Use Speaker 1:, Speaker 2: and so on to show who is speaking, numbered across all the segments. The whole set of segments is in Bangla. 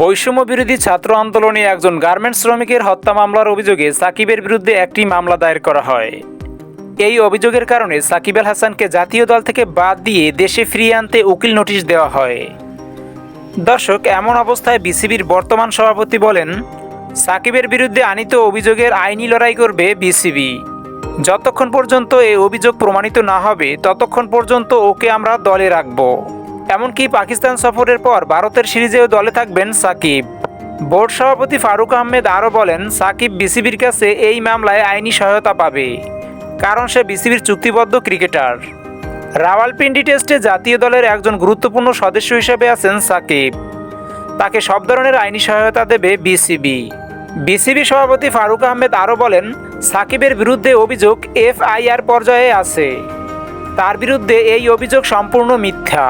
Speaker 1: বৈষম্য বিরোধী ছাত্র আন্দোলনে একজন গার্মেন্টস শ্রমিকের হত্যা মামলার অভিযোগে সাকিবের বিরুদ্ধে একটি মামলা দায়ের করা হয়। এই অভিযোগের কারণে সাকিব আল হাসানকে জাতীয় দল থেকে বাদ দিয়ে দেশে ফিরিয়ে আনতে উকিল নোটিশ দেওয়া হয়। দর্শক, এমন অবস্থায় বিসিবির বর্তমান সভাপতি বলেন, সাকিবের বিরুদ্ধে আনিত অভিযোগের আইনি লড়াই করবে বিসিবি। যতক্ষণ পর্যন্ত এই অভিযোগ প্রমাণিত না হবে, ততক্ষণ পর্যন্ত ওকে আমরা দলে রাখব। এমনকি পাকিস্তান সফরের পর ভারতের সিরিজেও দলে থাকবেন সাকিব। বোর্ড সভাপতি ফারুক আহমেদ আরও বলেন, সাকিব বিসিবির কাছে এই মামলায় আইনি সহায়তা পাবে, কারণ সে বিসিবির চুক্তিবদ্ধ ক্রিকেটার। রাওয়ালপিন্ডি টেস্টে জাতীয় দলের একজন গুরুত্বপূর্ণ সদস্য হিসেবে আছেন সাকিব। তাকে সব ধরনের আইনি সহায়তা দেবে বিসিবি। বিসিবি সভাপতি ফারুক আহমেদ আরও বলেন, সাকিবের বিরুদ্ধে অভিযোগ এফআইআর পর্যায়ে আছে। তার বিরুদ্ধে এই অভিযোগ সম্পূর্ণ মিথ্যা।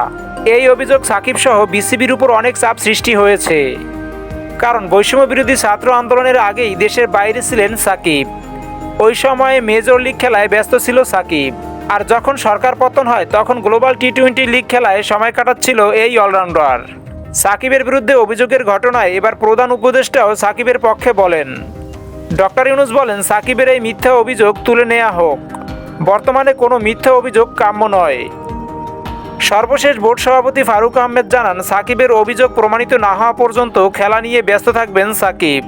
Speaker 1: এই অভিযোগ সাকিব সহ বিসিবির উপর অনেক চাপ সৃষ্টি হয়েছে। কারণ বৈষম্য বিরোধী ছাত্র আন্দোলনের আগেই দেশের বাইরে ছিলেন সাকিব। ওই সময়ে মেজর লিগ খেলায় ব্যস্ত ছিল সাকিব। আর যখন সরকার পতন হয়, তখন গ্লোবাল টি টোয়েন্টি লিগ খেলায় সময় কাটাচ্ছিল এই অলরাউন্ডার। সাকিবের বিরুদ্ধে অভিযোগের ঘটনায় এবার প্রধান উপদেষ্টাও সাকিবের পক্ষে বলেন। ডক্টর ইউনুস বলেন, সাকিবের এই মিথ্যা অভিযোগ তুলে নেওয়া হোক। বর্তমানে কোনো মিথ্যা অভিযোগ কাম্য নয়। সর্বশেষ বোর্ড সভাপতি ফারুক আহমেদ জানান, সাকিবের অভিযোগ প্রমাণিত না হওয়া পর্যন্ত খেলা নিয়ে ব্যস্ত থাকবেন সাকিব।